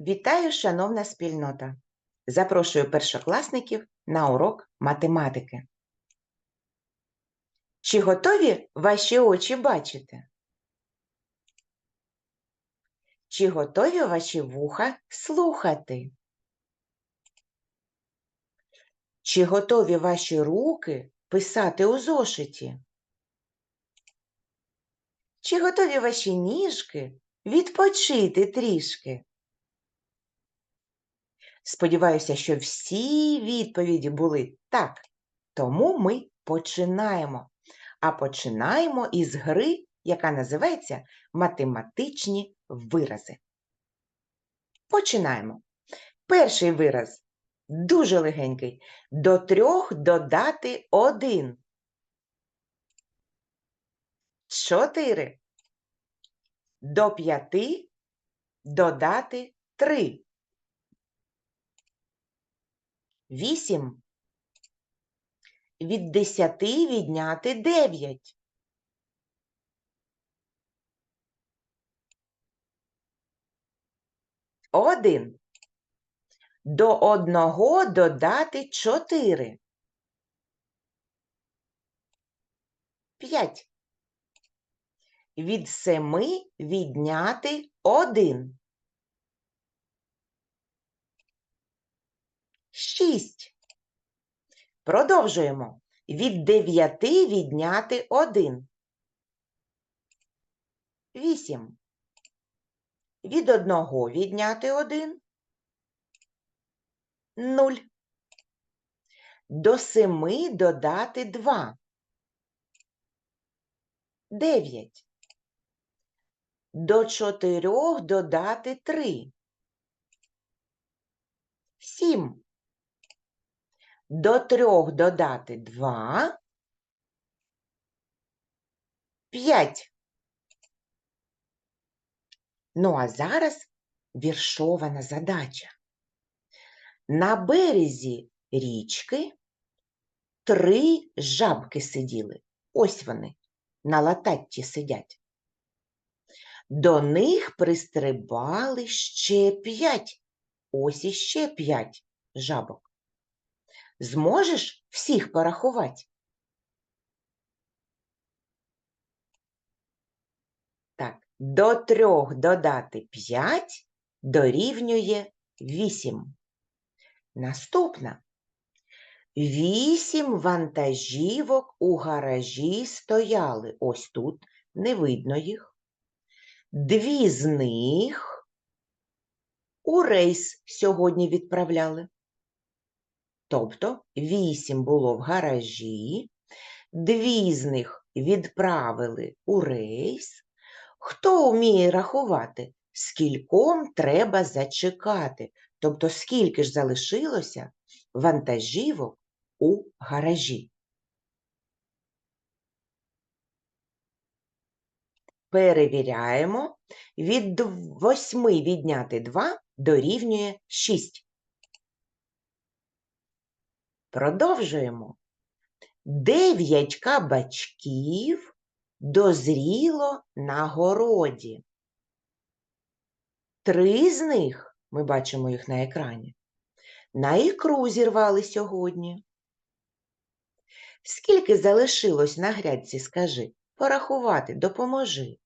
Вітаю, шановна спільнота! Запрошую першокласників на урок математики. Чи готові ваші очі бачити? Чи готові ваші вуха слухати? Чи готові ваші руки писати у зошиті? Чи готові ваші ніжки відпочити трішки? Сподіваюся, що всі відповіді були так. Тому ми починаємо. А починаємо із гри, яка називається математичні вирази. Починаємо. Перший вираз дуже легенький. До трьох додати один. Чотири. До п'яти додати три. Вісім. Від десяти відняти дев'ять. Один. До одного додати чотири. П'ять. Від семи відняти один. Шість. Продовжуємо. Від дев'яти відняти один. Вісім. Від одного відняти один. Нуль. До семи додати два. Дев'ять. До чотирьох додати три. Сім. До трьох додати два. П'ять. Ну, а зараз віршована задача. На березі річки три жабки сиділи. Ось вони, на лататті сидять. До них пристрибали ще п'ять. Ось іще п'ять жабок. Зможеш всіх порахувати? Так, до трьох додати п'ять дорівнює вісім. Наступна. Вісім вантажівок у гаражі стояли. Ось тут, не видно їх. Дві з них у рейс сьогодні відправляли. Тобто вісім було в гаражі, дві з них відправили у рейс. Хто вміє рахувати, скільком треба зачекати? Тобто, скільки ж залишилося вантажівок у гаражі? Перевіряємо. Від восьми відняти 2 дорівнює 6. Продовжуємо. Дев'ять кабачків дозріло на городі. Три з них, ми бачимо їх на екрані, на ікру зірвали сьогодні. Скільки залишилось на грядці, скажи, порахувати, допоможи.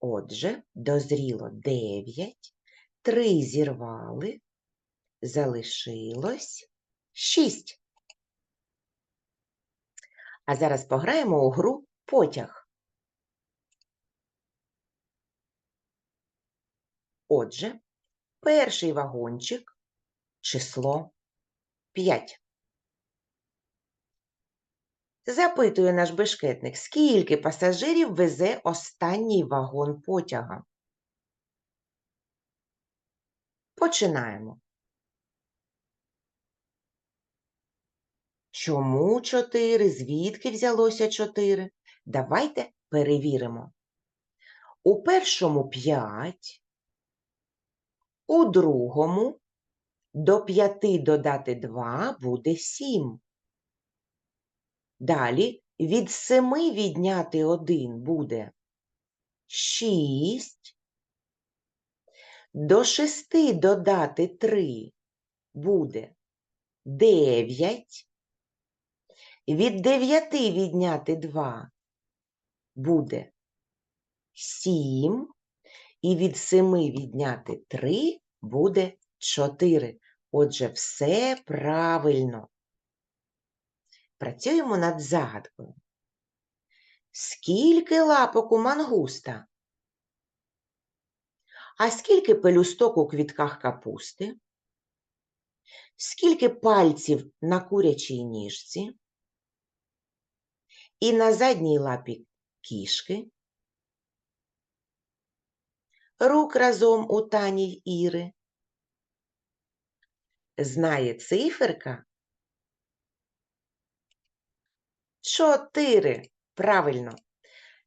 Отже, дозріло 9, 3 зірвали, залишилось 6. А зараз пограємо у гру потяг. Отже, перший вагончик число 5. Запитує наш бешкетник, скільки пасажирів везе останній вагон потяга. Починаємо. Чому 4? Звідки взялося 4? Давайте перевіримо. У першому 5, у другому до 5 додати 2 буде 7. Далі Від 7 відняти 1 буде 6. До 6 додати 3 буде 9. Від 9 відняти 2 буде 7. І від 7 відняти 3 буде 4. Отже, все правильно. Працюємо над загадкою. Скільки лапок у мангуста? А скільки пелюсток у квітках капусти? Скільки пальців на курячій ніжці? І на задній лапі кішки? Рук разом у Тані Іри? Знає циферка? Чотири. Правильно.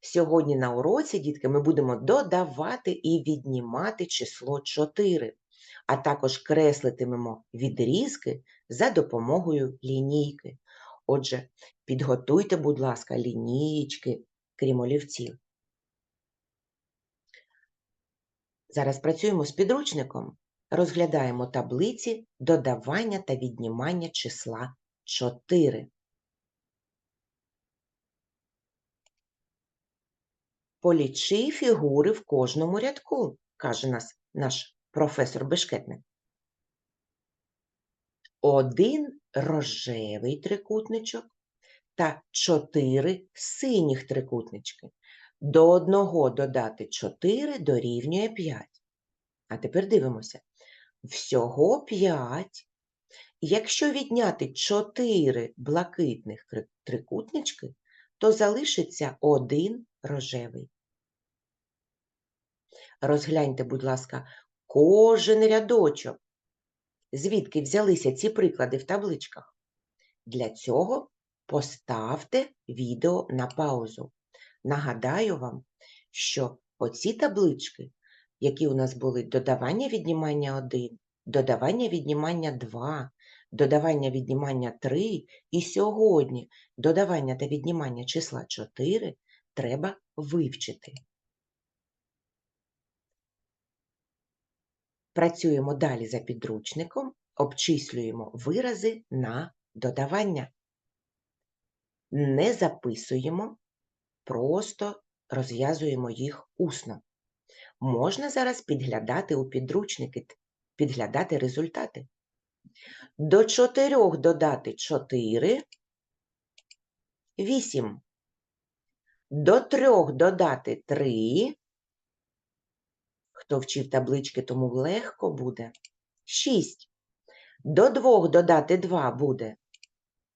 Сьогодні на уроці, дітки, ми будемо додавати і віднімати число 4, а також креслитимемо відрізки за допомогою лінійки. Отже, підготуйте, будь ласка, лінієчки, крім олівців. Зараз працюємо з підручником, розглядаємо таблиці додавання та віднімання числа 4. Полічи фігури в кожному рядку, каже нас наш професор Бешкетник. Один рожевий трикутничок та чотири синіх трикутнички. До одного додати 4 дорівнює 5. А тепер дивимося. Всього 5. Якщо відняти 4 блакитних трикутнички, то залишиться один рожевий. Розгляньте, будь ласка, кожен рядочок. Звідки взялися ці приклади в табличках? Для цього поставте відео на паузу. Нагадаю вам, що оці таблички, які у нас були додавання віднімання 1, додавання віднімання 2, додавання віднімання 3 і сьогодні додавання та віднімання числа 4 треба вивчити. Працюємо далі за підручником, обчислюємо вирази на додавання. Не записуємо, просто розв'язуємо їх усно. Можна зараз підглядати у підручники, підглядати результати. До 4 додати 4 – 8. До 3 додати 3 Хто вчив таблички, тому легко буде. 6. До 2 додати 2 буде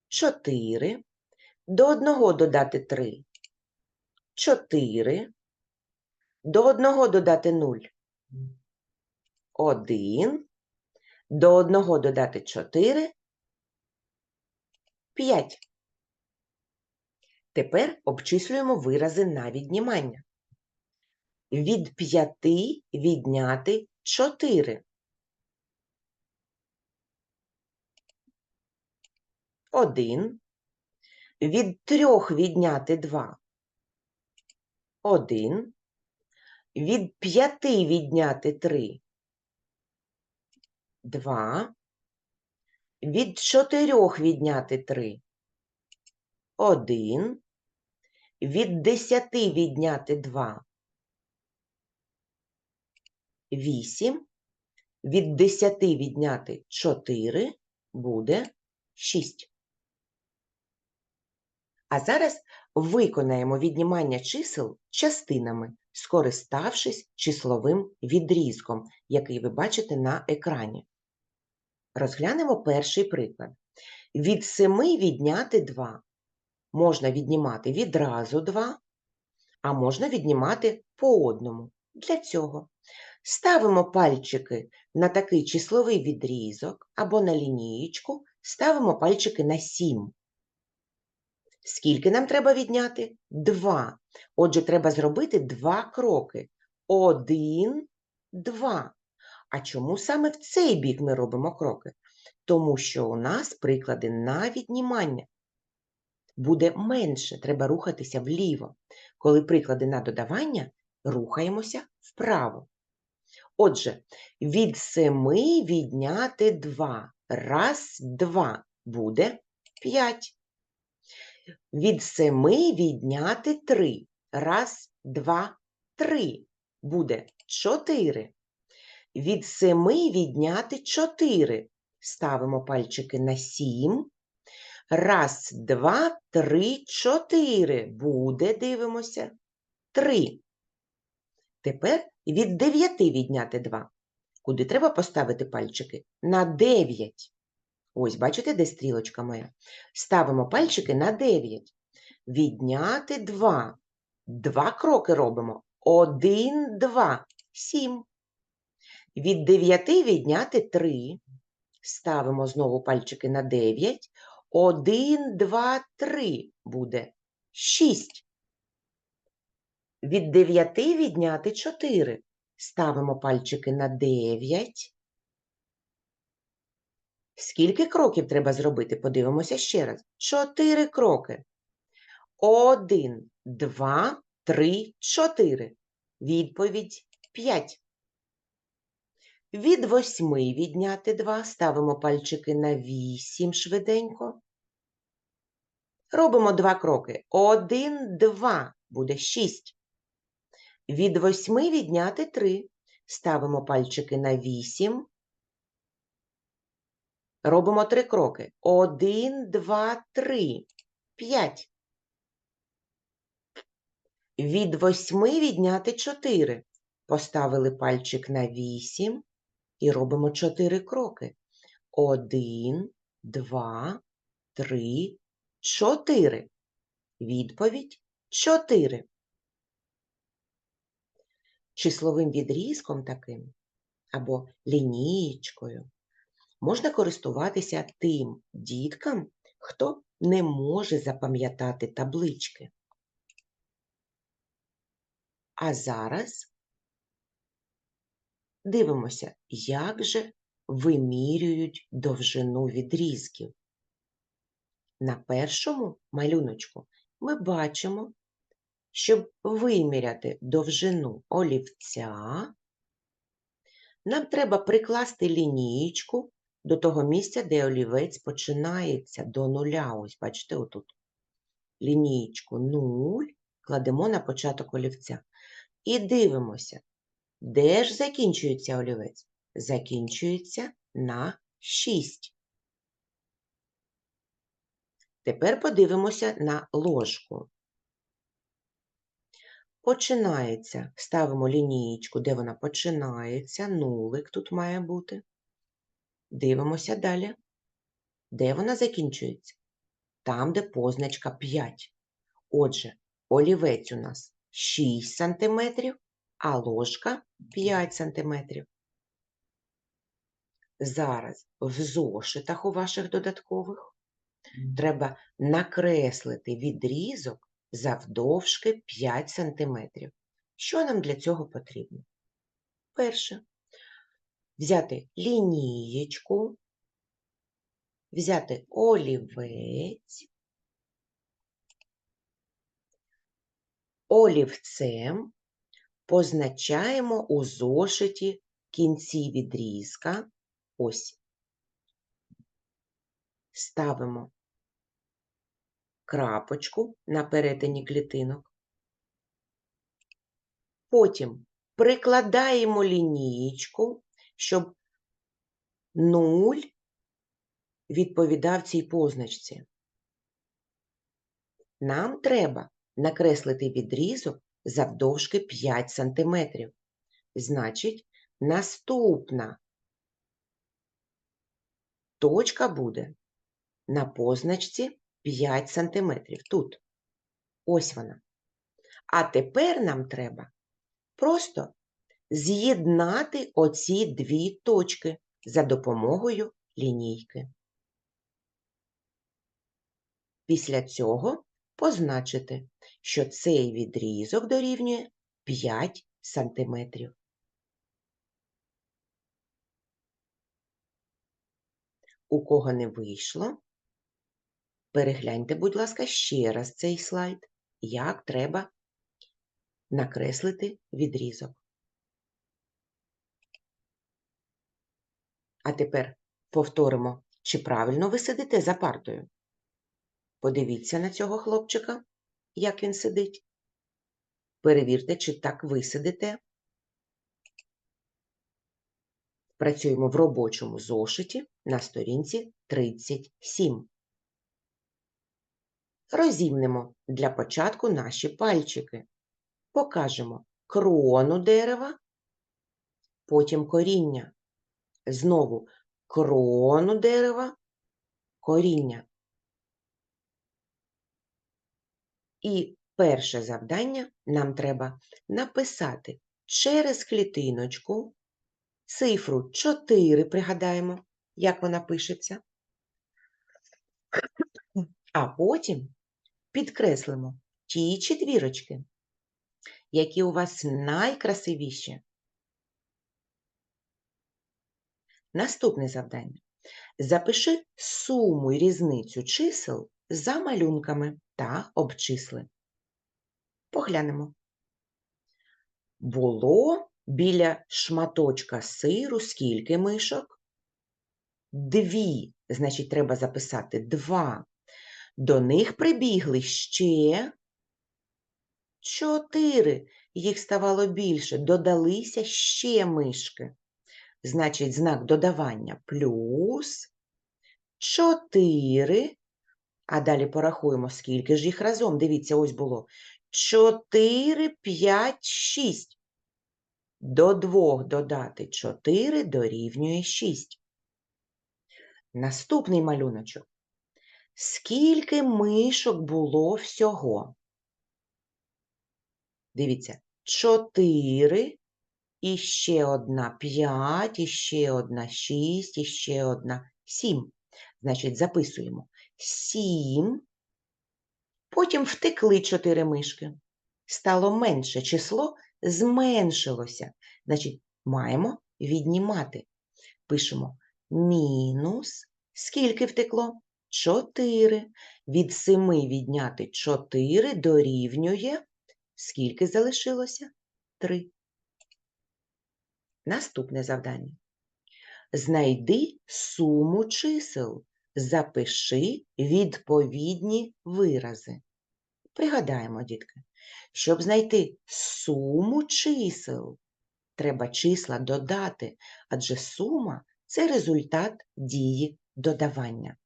4. До 1 додати 3 – 4. До 1 додати 0 – 1. До 1 додати 4 – 5. Тепер обчислюємо вирази на віднімання. Від 5 відняти 4. 1. Від 3 відняти 2. 1. Від 5 відняти 3. 2. Від 4 відняти 3. 1. Від 10 відняти 2. 8. Від 10 відняти 4 буде 6. А зараз виконаємо віднімання чисел частинами, скориставшись числовим відрізком, який ви бачите на екрані. Розглянемо перший приклад. Від 7 відняти 2. Можна віднімати відразу 2, а можна віднімати по одному. Для цього ставимо пальчики на такий числовий відрізок або на лінієчку, ставимо пальчики на 7. Скільки нам треба відняти? 2. Отже, треба зробити два кроки. Один, два. А чому саме в цей бік ми робимо кроки? Тому що у нас приклади на віднімання. Буде менше, треба рухатися вліво. Коли приклади на додавання, рухаємося вправо. Отже, від 7 відняти 2. Раз, два буде 5. Від 7 відняти 3. Раз, два, три. Буде 4. Від 7 відняти 4. Ставимо пальчики на 7. Раз, два, три, чотири. Буде, дивимося. Три. Тепер від 9 відняти 2. Куди треба поставити пальчики? На 9. Ось, бачите, де стрілочка моя? Ставимо пальчики на 9. Відняти 2. Два кроки робимо. 1, 2, 7. Від 9 відняти 3. Ставимо знову пальчики на 9. 1, 2, 3 буде 6. Від 9 відняти 4. Ставимо пальчики на 9. Скільки кроків треба зробити? Подивимося ще раз. 4 кроки. 1, 2, 3, 4. Відповідь 5. Від 8 відняти 2. Ставимо пальчики на 8 швиденько. Робимо два кроки. 1, 2 буде 6. Від 8 відняти 3. Ставимо пальчики на 8. Робимо три кроки. 1, 2, 3, 5. Від 8 відняти 4. Поставили пальчик на 8 і робимо 4 кроки. 1, 2, 3, 4. Відповідь 4. Числовим відрізком таким або лінієчкою можна користуватися тим діткам, хто не може запам'ятати таблички. А зараз дивимося, як же вимірюють довжину відрізків. На першому малюночку ми бачимо, щоб виміряти довжину олівця, нам треба прикласти лінієчку до того місця, де олівець починається до нуля. Ось, бачите, отут. Лінієчку 0 кладемо на початок олівця. І дивимося, де ж закінчується олівець? Закінчується на 6. Тепер подивимося на ложку. Починається. Ставимо лінієчку, де вона починається, нулик тут має бути. Дивимося далі. Де вона закінчується? Там, де позначка 5. Отже, олівець у нас 6 см, а ложка 5 см. Зараз в зошитах у ваших додаткових треба накреслити відрізок завдовжки 5 см. Що нам для цього потрібно? Перше, взяти лінієчку, взяти олівець, олівцем позначаємо у зошиті кінці відрізка. Ось. Ставимо крапочку на перетині клітинок. Потім прикладаємо лінієчку, щоб 0 відповідав цій позначці. Нам треба накреслити відрізок завдовжки 5 см. Значить, наступна точка буде на позначці 5 см. Тут. Ось вона. А тепер нам треба просто з'єднати оці дві точки за допомогою лінійки. Після цього позначити, що цей відрізок дорівнює 5 см. У кого не вийшло, Перегляньте, будь ласка, ще раз цей слайд, як треба накреслити відрізок. А тепер повторимо, чи правильно ви сидите за партою. Подивіться на цього хлопчика, як він сидить. Перевірте, чи так ви сидите. Працюємо в робочому зошиті на сторінці 37. Розімнемо для початку наші пальчики. Покажемо крону дерева, потім коріння. Знову крону дерева, коріння. І перше завдання нам треба написати через клітиночку цифру 4, пригадаємо, як вона пишеться, а потім підкреслимо ті четвірочки, які у вас найкрасивіші. Наступне завдання. Запиши суму і різницю чисел за малюнками та обчисли. Поглянемо. Було біля шматочка сиру скільки мишок? Дві. Значить, треба записати два. До них прибігли ще чотири. Їх ставало більше. Додалися ще мишки. Значить, знак додавання плюс 4. А далі порахуємо, скільки ж їх разом. Дивіться, ось було 4, 5, 6. До 2 додати 4 дорівнює 6. Наступний малюночок. Скільки мишок було всього? Дивіться, 4 і ще одна 5, і ще одна 6, і ще одна 7. Значить, записуємо 7. Потім втекли 4 мишки. Стало менше число, зменшилося. Значить, маємо віднімати. Пишемо мінус. Скільки втекло? 4. Від 7 відняти 4 дорівнює. Скільки залишилося? 3. Наступне завдання. Знайди суму чисел. Запиши відповідні вирази. Пригадаємо, дітки, щоб знайти суму чисел, треба числа додати, адже сума це результат дії додавання.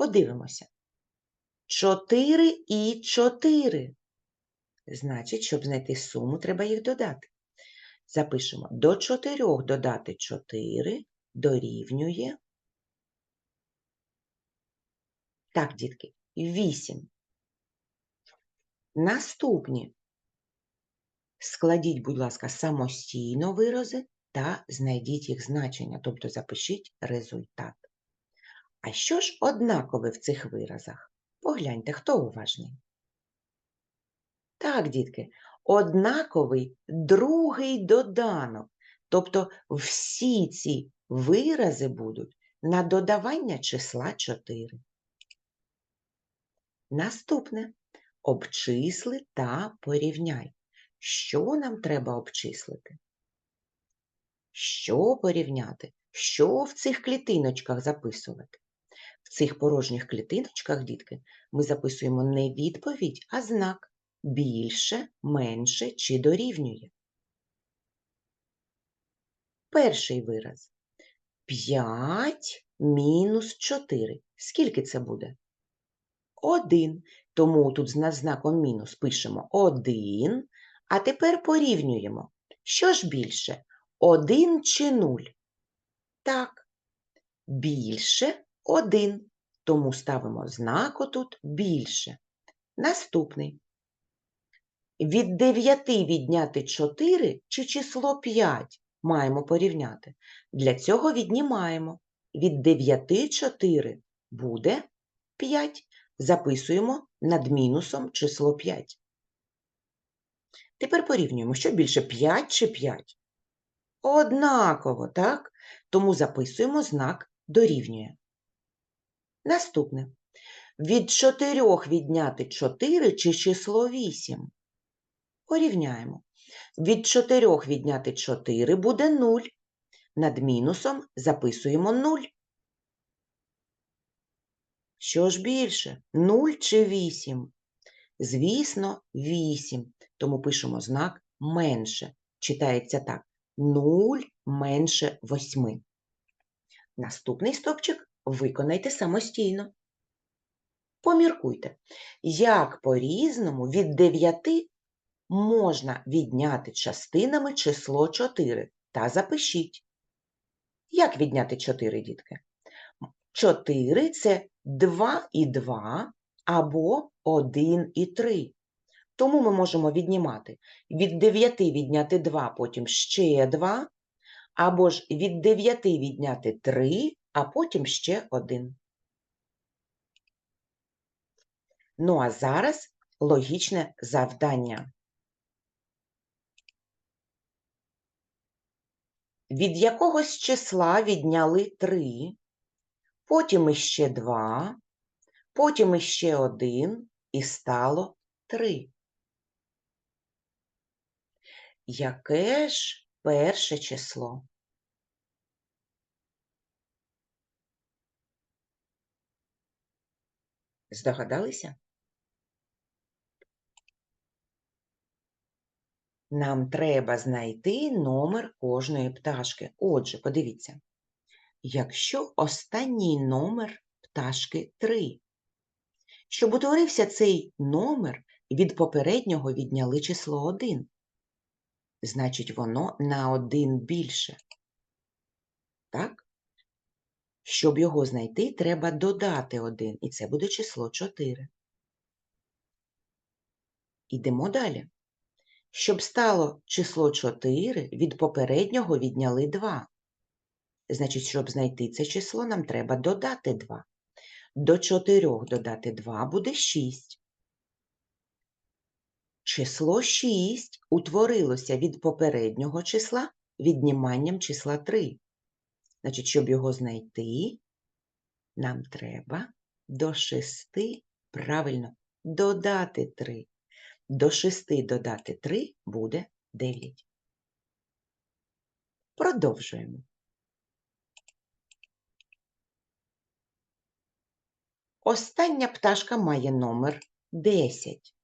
Подивимося. 4 і 4. Значить, щоб знайти суму, треба їх додати. Запишемо до 4 додати 4 дорівнює. Так, дітки, 8. Наступні. Складіть, будь ласка, самостійно вирази та знайдіть їх значення, тобто запишіть результат. А що ж однакове в цих виразах? Погляньте, хто уважний. Так, дітки, однаковий другий доданок. Тобто всі ці вирази будуть на додавання числа 4. Наступне обчисли та порівняй. Що нам треба обчислити? Що порівняти? Що в цих клітиночках записувати? В цих порожніх клітиночках, дітки, ми записуємо не відповідь, а знак більше, менше чи дорівнює. Перший вираз. 5 мінус 4. Скільки це буде? 1. Тому тут з знаком мінус пишемо 1, а тепер порівнюємо. Що ж більше? 1 чи 0? Так, більше 1, тому ставимо знак отут більше. Наступний. Від 9 відняти 4 чи число 5 маємо порівняти. Для цього віднімаємо. Від 9 4 буде 5. Записуємо над мінусом число 5. Тепер порівнюємо, що більше 5 чи 5. Однаково, так? Тому записуємо знак дорівнює. Наступне. Від 4 відняти 4 чи число 8? Порівняємо. Від 4 відняти 4 буде 0. Над мінусом записуємо 0. Що ж більше, 0 чи 8? Звісно, 8. Тому пишемо знак менше. Читається так. 0 менше 8. Наступний стопчик виконайте самостійно. Поміркуйте, як по-різному від 9 можна відняти частинами число 4 та запишіть. Як відняти 4, дітки? 4 – це 2 і 2 або 1 і 3. Тому ми можемо віднімати від 9 відняти 2, потім ще 2, або ж від 9 відняти 3, а потім ще 1. Ну а зараз логічне завдання. Від якогось числа відняли 3, потім іще 2, потім іще 1 і стало 3. Яке ж перше число? Здогадалися? Нам треба знайти номер кожної пташки. Отже, подивіться, якщо останній номер пташки 3, щоб утворився цей номер, від попереднього відняли число 1. Значить, воно на 1 більше. Так? Щоб його знайти, треба додати 1, і це буде число 4. Ідемо далі. Щоб стало число 4, від попереднього відняли 2. Значить, щоб знайти це число, нам треба додати 2. До 4 додати 2 буде 6. Число 6 утворилося від попереднього числа відніманням числа 3. Значить, щоб його знайти, нам треба до 6, правильно, додати 3. До 6 додати 3 буде 9. Продовжуємо. Остання пташка має номер 10.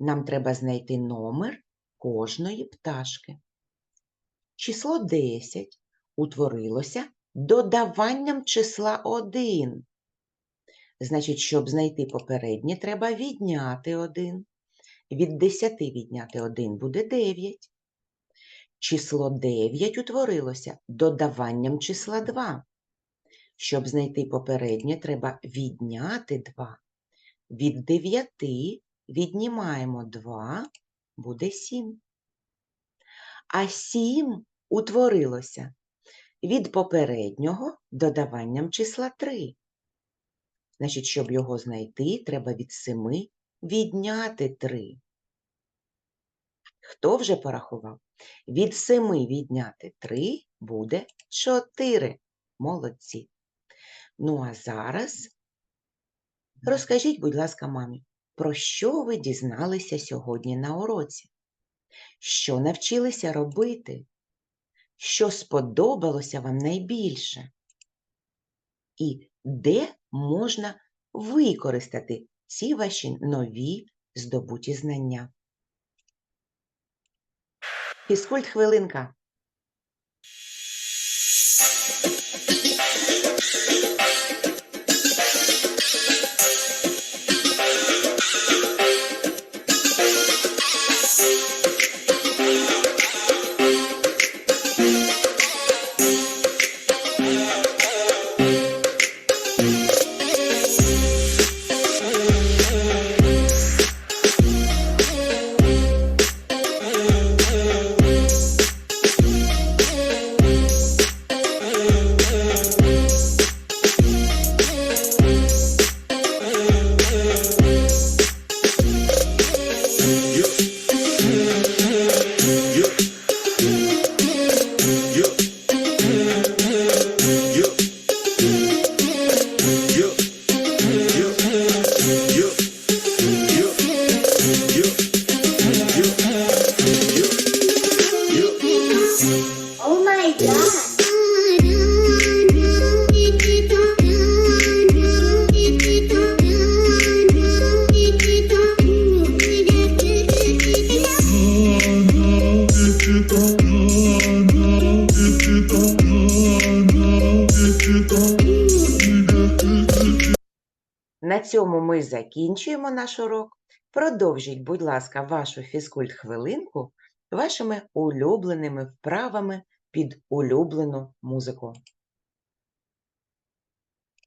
Нам треба знайти номер кожної пташки. Число 10 утворилося додаванням числа 1. Значить, щоб знайти попереднє, треба відняти 1. Від 10 відняти 1 буде 9. Число 9 утворилося додаванням числа 2. Щоб знайти попереднє, треба відняти 2. Від 9 віднімаємо 2, буде 7. А 7 утворилося від попереднього додаванням числа 3. Значить, щоб його знайти, треба від 7 відняти 3. Хто вже порахував? Від 7 відняти 3 буде 4. Молодці. Ну, а зараз розкажіть, будь ласка, мамі, про що ви дізналися сьогодні на уроці? Що навчилися робити? Що сподобалося вам найбільше? І де можна використати ці ваші нові здобуті знання? Фізкульт хвилинка. you. Закінчуємо наш урок. Продовжіть, будь ласка, вашу фізкульт-хвилинку вашими улюбленими вправами під улюблену музику.